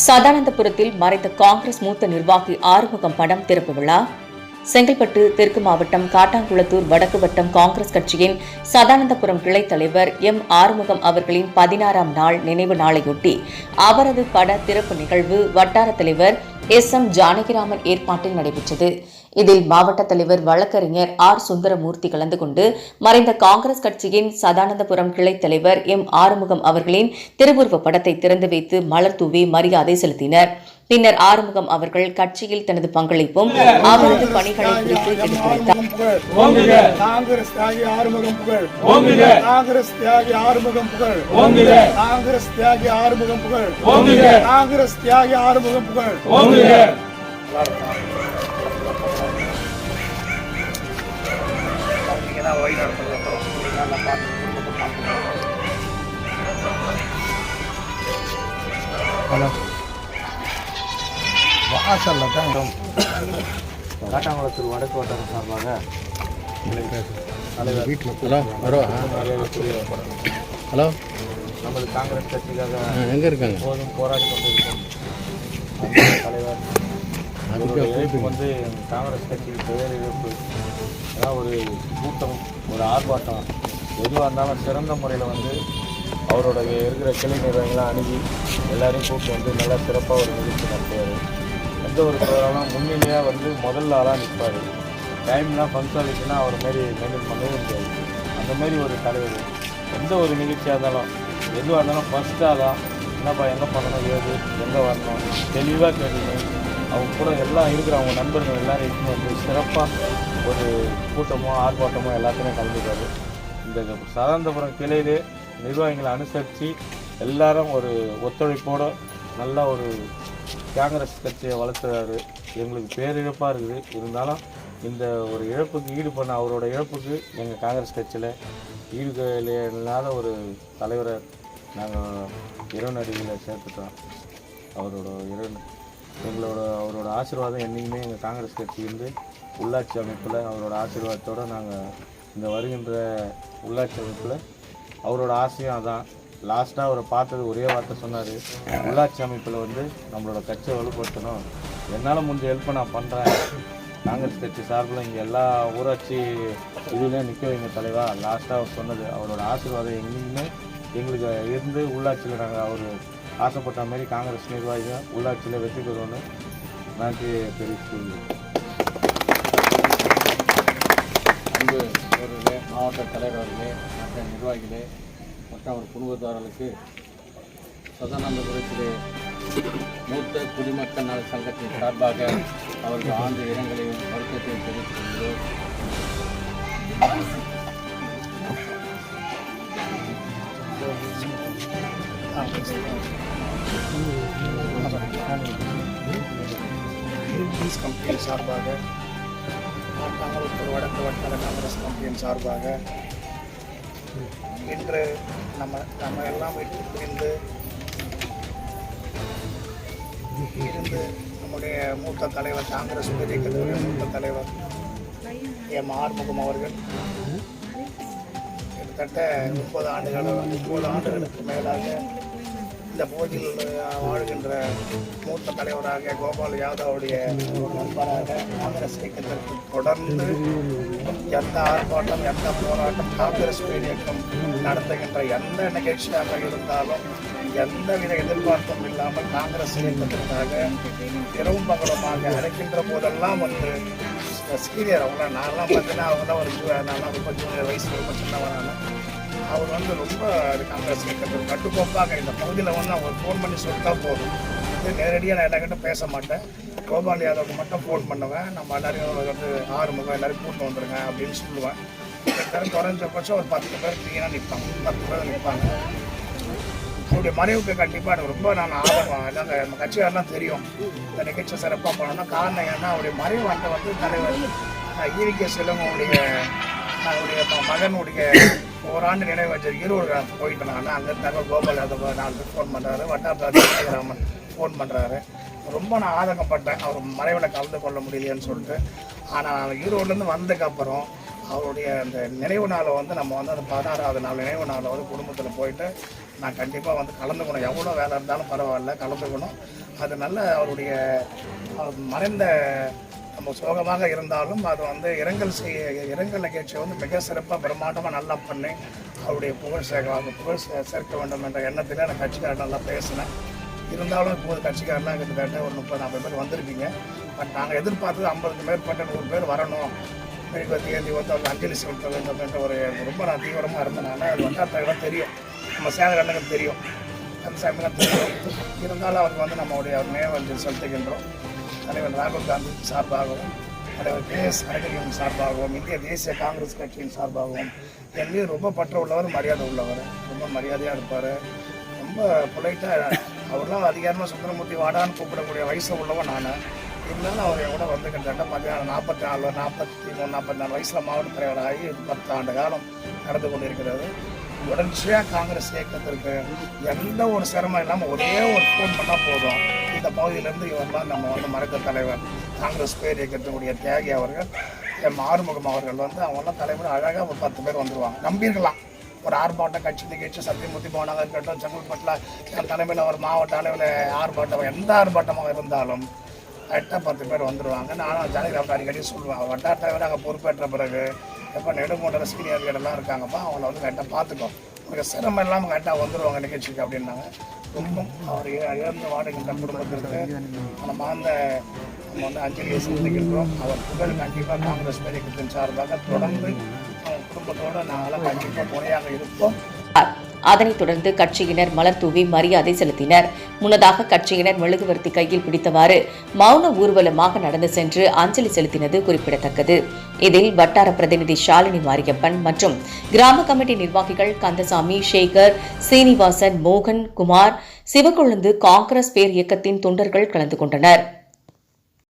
சதானந்தபுரத்தில் மறைந்த காங்கிரஸ் மூத்த நிர்வாகி ஆறுமுகம் படம் திறப்பு விழா. செங்கல்பட்டு தெற்கு மாவட்டம் காட்டாங்குளத்தூர் வடக்கு வட்டம் காங்கிரஸ் கட்சியின் சதானந்தபுரம் கிளைத் தலைவர் எம். ஆறுமுகம் அவர்களின் பதினாறாம் நாள் நினைவு நாளையொட்டி அவரது பட திறப்பு நிகழ்வு வட்டார தலைவர் எஸ். எம். ஜானகிராமன் ஏற்பாட்டில் நடைபெற்றது. இதில் மாவட்ட தலைவர் வழக்கறிஞர் ஆர். சுந்தரமூர்த்தி கலந்து கொண்டு மறைந்த காங்கிரஸ் கட்சியின் சதானந்தபுரம் கிளைத் தலைவர் எம். ஆறுமுகம் அவர்களின் திருவுருவ படத்தை திறந்து வைத்து மலர் தூவி மரியாதை செலுத்தினர். பின்னர் ஆறுமுகம் அவர்கள் கட்சியில் தனது பங்களிப்பும் அவரது பணிகளை குறித்து எடுத்துரைத்தார். காங்கிரஸ் தியாகி ஆறுமுகம் புகழ். காங்கிரஸ் தியாகி ஆறுமுகம் புகழ். காங்கிரஸ் தியாகி ஆறுமுகம் புகழ். காங்கிரஸ் தியாகி ஆறுமுகம் புகழ். ஓங்குக. வாசல்ல தான் காட்டாங்குளத்தூர் வடக்கு வட்டாரம் சார்பாக தலைவர் வீட்டில் ஹலோ ஹலோ. ஹலோ. நமது காங்கிரஸ் கட்சிக்காக எங்கே இருக்காங்க? எப்போதும் போராடி கொண்டிருக்கும் தலைவர். அவருடைய இழப்பு வந்து காங்கிரஸ் கட்சிக்கு பெயர் இழப்பு. அதான் ஒரு கூட்டம் ஒரு ஆர்ப்பாட்டம். எதுவாக இருந்தாலும் சிறந்த முறையில் வந்து அவரோட இருக்கிற கிளை நிர்வாகிகளாம் அணுகி எல்லாரையும் கூப்பிட்டு வந்து நல்லா சிறப்பாக ஒரு நிகழ்ச்சி நடத்துவார். எந்த ஒரு ப்ரோக்ராமும் முன்னிலையாக வந்து முதல்ல ஆளாக நிற்பார் டைம்லாம் பங்க்சுவாலிட்டினா அவர் மாரி மெயின்டைன் பண்ணவே முடியாது. அந்த மாதிரி ஒரு தலைவர். எந்த ஒரு நிகழ்ச்சியாக இருந்தாலும் எதுவாக இருந்தாலும் ஃபஸ்ட்டாக தான் என்னப்பா என்ன பண்ணணும் ஏது எங்கே வரணும் தெளிவாக கேட்கணும் அவங்க கூட எல்லாம் இருக்கிற அவங்க நண்பர்கள் எல்லாரும் இட்டுன்னு வந்து சிறப்பாக ஒரு கூட்டமோ ஆர்ப்பாட்டமோ எல்லாத்துலேயும் கலந்துக்காரு இந்த சதானந்தபுரம் கிளையிலே நிர்வாகிகளை அனுசரித்து எல்லாரும் ஒரு ஒத்துழைப்போடு நல்ல ஒரு காங்கிரஸ் கட்சியை வளர்த்துறாரு எங்களுக்கு பேரிழப்பாக இருக்குது. இருந்தாலும் இந்த ஒரு இழப்புக்கு ஈடு பண்ண அவரோட இழப்புக்கு எங்கள் காங்கிரஸ் கட்சியில் ஈடு இல்லாத ஒரு தலைவரை நாங்கள் இரநடிகளை சேர்த்துட்டோம். அவரோட இரவு எங்களோட அவரோட ஆசீர்வாதம் என்றைக்குமே எங்கள் காங்கிரஸ் கட்சியிலிருந்து உள்ளாட்சி அமைப்பில் அவரோட ஆசீர்வாதத்தோடு நாங்கள் இந்த வருகின்ற உள்ளாட்சி அமைப்பில் அவரோட ஆசையும் அதான். லாஸ்ட்டாக அவரை பார்த்தது ஒரே வார்த்தை சொன்னார் உள்ளாட்சி அமைப்பில் வந்து நம்மளோட கட்சியை வலுப்படுத்தணும். என்னால் முடிஞ்ச ஹெல்ப்பை நான் பண்ணுறேன் காங்கிரஸ் கட்சி சார்பில் இங்கே எல்லா ஊராட்சி இதுலேயும் நிற்க வைங்க தலைவா. லாஸ்ட்டாக அவர் சொன்னது அவரோட ஆசீர்வாதம் எங்கேயுமே எங்களுக்கு இருந்து உள்ளாட்சியில் நாங்கள் அவர் ஆசைப்பட்ட மாதிரி காங்கிரஸ் நிர்வாகிகள் உள்ளாட்சியில் வெற்றி பெறுவோன்னு நன்றி தெரிவித்துள்ளேன் அன்பு மாவட்ட தலைவர்களே மற்ற நிர்வாகிகளே மற்ற அவர் குடும்பத்தாரர்களுக்கு சதானந்தபுரத்திலே மூத்த குடிமக்கள் நல சங்கத்தின் சார்பாக அவர்கள் ஆண்டு இரங்கலையும் வருத்தத்தையும் தெரிவித்துள்ளோம் கிரீன்பீஸ் கம்பெனி சார்பாக காங்கிரஸ் வடக்கு வட்டார காங்கிரஸ் கம்பெனியின் சார்பாக இன்று நம்ம நம்ம எல்லாம் விட்டு பிரிந்து இருந்து நம்முடைய மூத்த தலைவர் காங்கிரஸ் பெரிய மூத்த தலைவர் எம் ஆறுமுகம் அவர்கள். கிட்டத்தட்ட முப்பது ஆண்டுகள் முப்பது ஆண்டுகளுக்கு மேலாக இந்த பகுதியில் வாழ்கின்ற மூத்த தலைவராக கோபால் யாதவுடைய நண்பராக காங்கிரஸ் இயக்கத்திற்கு தொடர்ந்து எந்த ஆர்ப்பாட்டம் எந்த போராட்டம் காங்கிரஸ் இயக்கம் நடத்துகின்ற எந்த நிகழ்ச்சியாக இருந்தாலும் எந்தவித எதிர்பார்ப்பும் இல்லாமல் காங்கிரஸ் இயக்கத்திற்காக இரவும் பகலமாக அழைக்கின்ற போதெல்லாம் வந்து சீனியர் அவங்க நான்லாம் பார்த்தீங்கன்னா அவங்க தான் ஒரு நான்லாம் ரொம்ப ஜூனியர் வயசு ரொம்ப சின்னவனான அவர் வந்து ரொம்ப காங்கிரஸ் கட்டுக்கோப்பாக இந்த பகுதியில் வந்து அவர் ஃபோன் பண்ணி சொல்லிட்டா போதும். வந்து நேரடியாக நான் எல்லாருக்கிட்ட பேச மாட்டேன். கோபால் யாதவுக்கு மட்டும் ஃபோன் பண்ணுவேன். நம்ம எல்லாரையும் வந்து ஆறு முகம் எல்லாரும் கூட்டு வந்துடுங்க அப்படின்னு சொல்லுவேன். எல்லாரும் குறைஞ்சபட்சம் ஒரு பத்து பேர் க்ளீனாக நிற்பாங்க பத்து பேர் நிற்பாங்க அவருடைய மறைவுக்கு கண்டிப்பாக எனக்கு ரொம்ப நான் ஆதரவாக இல்லை நம்ம கட்சியாரெலாம் தெரியும். இந்த நிகழ்ச்சி சிறப்பாக பண்ணணும் காரணம் ஏன்னா அவருடைய மறைவு அந்த வந்து தலைவர் ஈவிகே செல்வங்களுடைய அவருடைய மகனுடைய ஓராண்டு நினைவு வச்சு ஈரோடு போயிட்டு நான் அங்கே தகவல் கோபால் யாதவ் நாலு பேர் ஃபோன் பண்ணுறாரு வட்டார ராமன் ஃபோன் பண்ணுறாரு ரொம்ப நான் ஆதங்கப்பட்டேன். அவர் மறைவில் கலந்து கொள்ள முடியலையேன்னு சொல்லிட்டு. ஆனால் நான் ஈரோடுலேருந்து வந்ததுக்கப்புறம் அவருடைய அந்த நினைவு நாளை வந்து நம்ம வந்து அந்த பதினாறாவது நாள் நினைவு நாளை வந்து குடும்பத்தில் போயிட்டு நான் கண்டிப்பாக வந்து கலந்துக்கணும். எவ்வளோ வேலை இருந்தாலும் பரவாயில்ல கலந்துக்கணும். அது நல்ல அவருடைய மறைந்த நம்ம சோகமாக இருந்தாலும் அது வந்து இரங்கல் செய்ய இரங்கல் நிகழ்ச்சியை வந்து மிக சிறப்பாக பிரம்மாண்டமாக நல்லா பண்ணி அவருடைய புகழ் சேர்க்கலாம் புகழ் சே- சேர்க்க வேண்டும் என்ற எண்ணத்தில் நான் கட்சிக்காரர் நல்லா பேசினேன். இருந்தாலும் இப்போது கட்சிக்காரெலாம் கிட்டத்தட்ட ஒரு முப்பது நாற்பது பேர் வந்திருக்கீங்க பட் நாங்கள் எதிர்பார்த்தது ஐம்பதுக்கு மேற்பட்ட நூறு பேர் வரணும். மெழுகுவத்தி ஏந்தி வந்து அவங்க அஞ்சலி செலுத்த வேண்டும் என்ற ஒரு ரொம்ப நான் தீவிரமாக இருந்தனால அது வந்து அந்த தெரியும். நம்ம சேத கண்ணுக்கு தெரியும். அந்த சமயம் தெரியும். இருந்தாலும் அவருக்கு வந்து நம்மளுடைய அவர் வந்து செலுத்துகின்றோம். தலைவர் ராகுல் காந்தி சார்பாகவும் தலைவர் கே எஸ் அழகிரியின் சார்பாகவும் இந்திய தேசிய காங்கிரஸ் கட்சியின் சார்பாகவும் என் மீது ரொம்ப பற்ற உள்ளவர் மரியாதை உள்ளவர் ரொம்ப மரியாதையாக இருப்பார். ரொம்ப பொலைட்டாக அவர்லாம் அதிகாரமாக சுந்தரமூர்த்தி வாடான்னு கூப்பிடக்கூடிய வயசு உள்ளவன் நான். இருந்தாலும் அவர் என் கூட வந்து கிட்டத்தட்ட மத்தியானம் நாற்பத்தி நாலு நாற்பத்தி மூணு நாற்பத்தி நாலு வயசில் மாவட்ட தலைவராகி பத்து ஆண்டு காலம் நடந்து கொண்டிருக்கிறது தொடர்ச்சியாக காங்கிரஸ் இயக்கத்திற்கு எந்த ஒரு சிரமம் இல்லாமல் ஒரே ஒரு ஃபோன் பண்ணால் போதும். இந்த பகுதியிலேருந்து இவர்லாம் நம்ம வந்து மறக்க தலைவர். காங்கிரஸ் பேர் இயக்கத்தினுடைய தியாகி அவர்கள் எம் ஆறுமுகம் அவர்கள் வந்து அவங்களாம் தலைவர் அழகாக ஒரு பத்து பேர் வந்துடுவாங்க நம்பியிருக்கலாம் ஒரு ஆர்ப்பாட்டம் கட்சி நிகழ்ச்சி சத்தியமூர்த்தி போனாங்க இருக்கட்டும் செங்கல்பட்டில் தலைமையில் ஒரு மாவட்ட அளவில் ஆர்ப்பாட்டம் எந்த ஆர்ப்பாட்டமாக இருந்தாலும் கரெக்டாக பத்து பேர் வந்துடுவாங்க நானும் ஜனகிராம் அடிக்கடி சொல்லுவேன் வட்டார தலைவர் அங்கே பொறுப்பேற்ற பிறகு எப்போ நெடுங்கோட்டில் சீனியர்கள் எல்லாம் இருக்காங்கப்பா அவங்கள வந்து கரெக்டாக பார்த்துக்கோ. உங்களுக்கு சிரமம் இல்லாமல் கரெக்டாக வந்துடுவாங்க நிகழ்ச்சிக்கு அப்படின்னாங்க. ரொம்ப அவர் இழந்து வாடுகின்ற குடும்பத்திற்கு நம்ம அந்த நம்ம வந்து அஞ்சலியை செலுத்துகின்றோம் அவர் புகழ் கண்டிப்பாக காங்கிரஸ் பேரியக்கத்தின் சார்பாக தொடர்ந்து அவங்க குடும்பத்தோடு நாங்களாம் கண்டிப்பாக துணையாக இருப்போம். அதனைத் தொடர்ந்து கட்சியினர் மலர் தூவி மரியாதை செலுத்தினர். முன்னதாக கட்சியினர் மெழுகுவர்த்தி கையில் பிடித்தவாறு மௌன ஊர்வலமாக நடந்து சென்று அஞ்சலி செலுத்தினது குறிப்பிடத்தக்கது. இதில் வட்டார பிரதிநிதி ஷாலினி மாரியப்பன் மற்றும் கிராம கமிட்டி நிர்வாகிகள் கந்தசாமி சேகர் சீனிவாசன் மோகன் குமார் சிவக்கொழுந்து காங்கிரஸ் பேர் இயக்கத்தின் தொண்டர்கள் கலந்து கொண்டனர்.